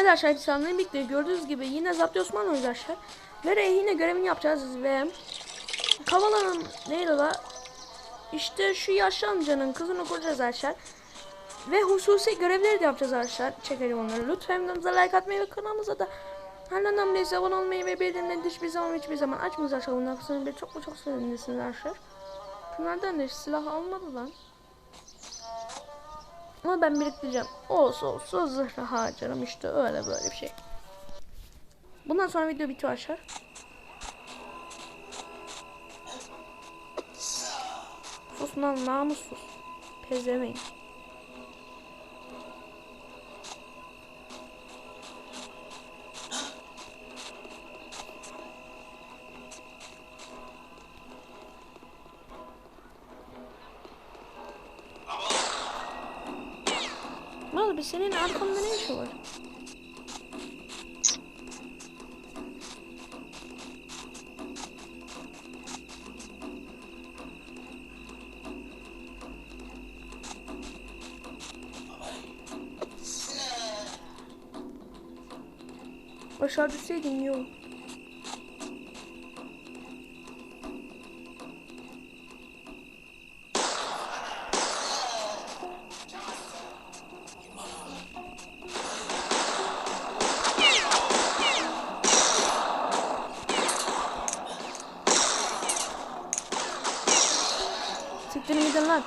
Evet arkadaşlar selamünaleyküm birlikte gördüğünüz gibi yine Zapti Osman arkadaşlar. Ve yine görevini yapacağız ve Kavala'nın neydi la? İşte şu yaşlı amcanın kızını kuracağız arkadaşlar. Ve hususi görevleri de yapacağız arkadaşlar. Çekelim onları. Lütfen videomuza like atmayı ve kanalımıza da Hala namlıysa abone olmayı ve bildirimleri hiçbir zaman hiçbir zaman açmayacağız arkadaşlar. Bundan sonra çok mu çok sevindiniz arkadaşlar. Bunlardan da silah almadı lan. Ama ben biriktireceğim. Olsa olsa zırhı harcarım işte öyle böyle bir şey. Bundan sonra video bitiyor arkadaşlar. Sus lan namussuz. Pezemeyin. Mal bir senin arkamda ne işi var? Aşağı düşseydin yok. Siktirin gidin lan.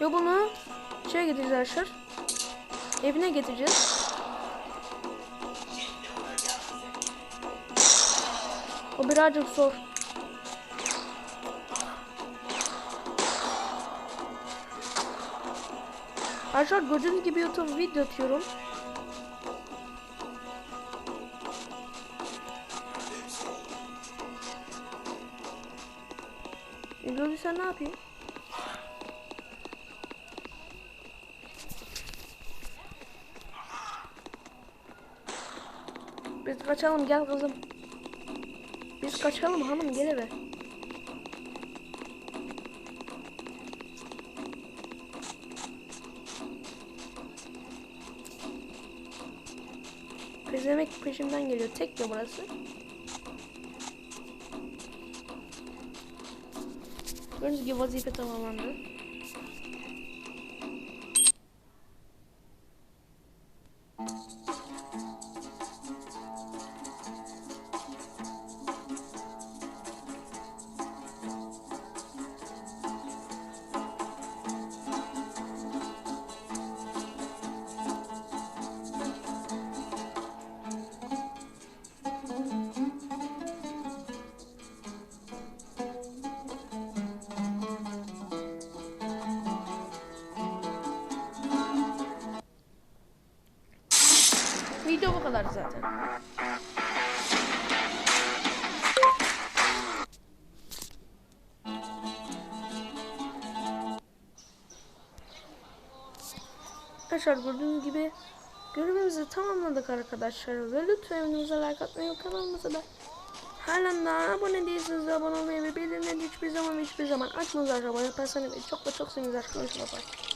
Yo bunu şey getireceğiz arkadaşlar. Evine getireceğiz. O birazcık zor. Arkadaşlar gördüğünüz gibi YouTube video atıyorum. Sen ne yapayım? Biz kaçalım gel kızım. Biz kaçalım hanım gel eve. Pezemek peşimden geliyor. Tek ya burası. Gördüğünüz gibi vazife tamamlandı. Video bu kadar zaten. Arkadaşlar gördüğünüz gibi görevimizi tamamladık arkadaşlar ve lütfen videomuza like atmayı kanalımıza da halen daha abone değilseniz de abone olmayı ve bildirimleri hiçbir zaman hiçbir zaman açmanızı arkadaşlar yaparsanız çok da çok seviniriz arkadaşlar.